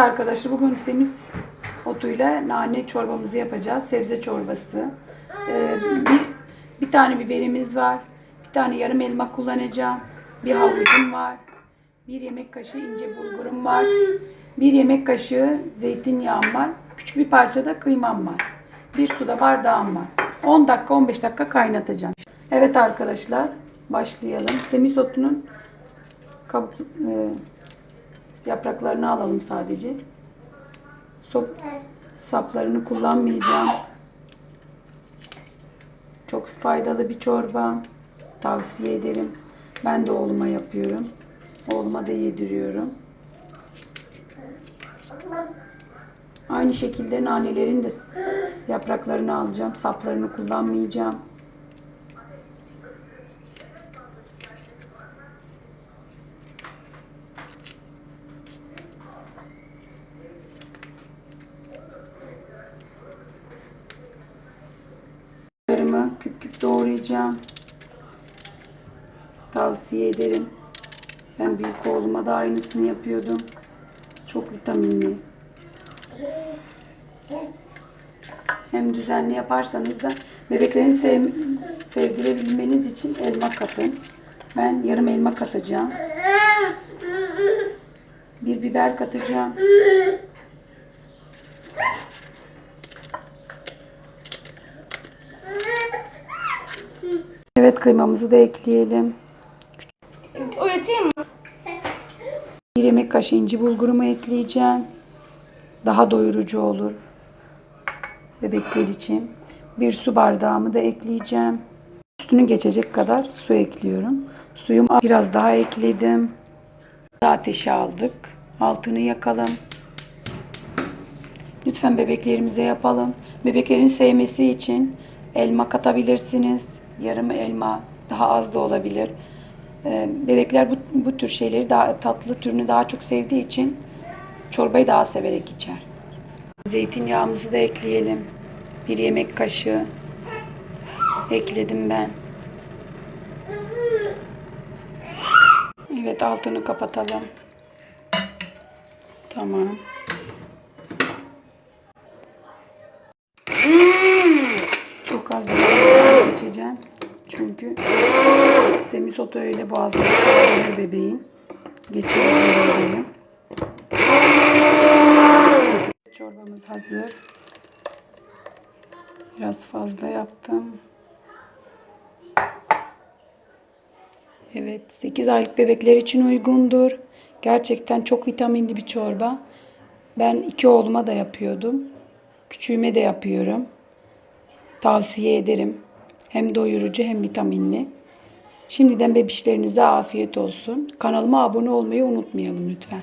arkadaşlar bugün semiz otuyla nane çorbamızı yapacağız. Sebze çorbası. Ee, bir, bir tane biberimiz var. Bir tane yarım elma kullanacağım. Bir havucum var. Bir yemek kaşığı ince bulgurum var. Bir yemek kaşığı zeytinyağım var. Küçük bir parça da kıymam var. Bir suda bardağım var. 10 dakika 15 dakika kaynatacağım. Evet arkadaşlar başlayalım. Semiz otunun kabuk, e, yapraklarını alalım sadece. Sop, saplarını kullanmayacağım. Çok faydalı bir çorba. Tavsiye ederim. Ben de oğluma yapıyorum. Oğluma da yediriyorum. Aynı şekilde nanelerin de yapraklarını alacağım. Saplarını kullanmayacağım. Doğrayacağım. Tavsiye ederim. Ben büyük oğluma da aynısını yapıyordum. Çok vitaminli. Hem düzenli yaparsanız da bebeklerin sev, sevdirebilmeniz için elma katın. Ben yarım elma katacağım. Bir biber katacağım. Evet kıymamızı da ekleyelim. Uyutayım mı? Bir yemek kaşığı inci bulgurumu ekleyeceğim. Daha doyurucu olur. Bebekler için. Bir su bardağımı da ekleyeceğim. Üstünü geçecek kadar su ekliyorum. Suyumu biraz daha ekledim. Ateşe aldık. Altını yakalım. Lütfen bebeklerimize yapalım. Bebeklerin sevmesi için elma katabilirsiniz. Yarım elma daha az da olabilir. Ee, Bebekler bu, bu tür şeyleri daha tatlı türünü daha çok sevdiği için çorbayı daha severek içer. Zeytinyağımızı da ekleyelim. Bir yemek kaşığı ekledim ben. Evet altını kapatalım. Tamam. Çok az bir bardak içeceğim. Çünkü semisoto öyle boğazına kalabilir bebeğin. Geçirebilirim. Çorbamız hazır. Biraz fazla yaptım. Evet, 8 aylık bebekler için uygundur. Gerçekten çok vitaminli bir çorba. Ben iki oğluma da yapıyordum. Küçüğüme de yapıyorum. Tavsiye ederim. Hem doyurucu hem vitaminli. Şimdiden bebişlerinize afiyet olsun. Kanalıma abone olmayı unutmayalım lütfen.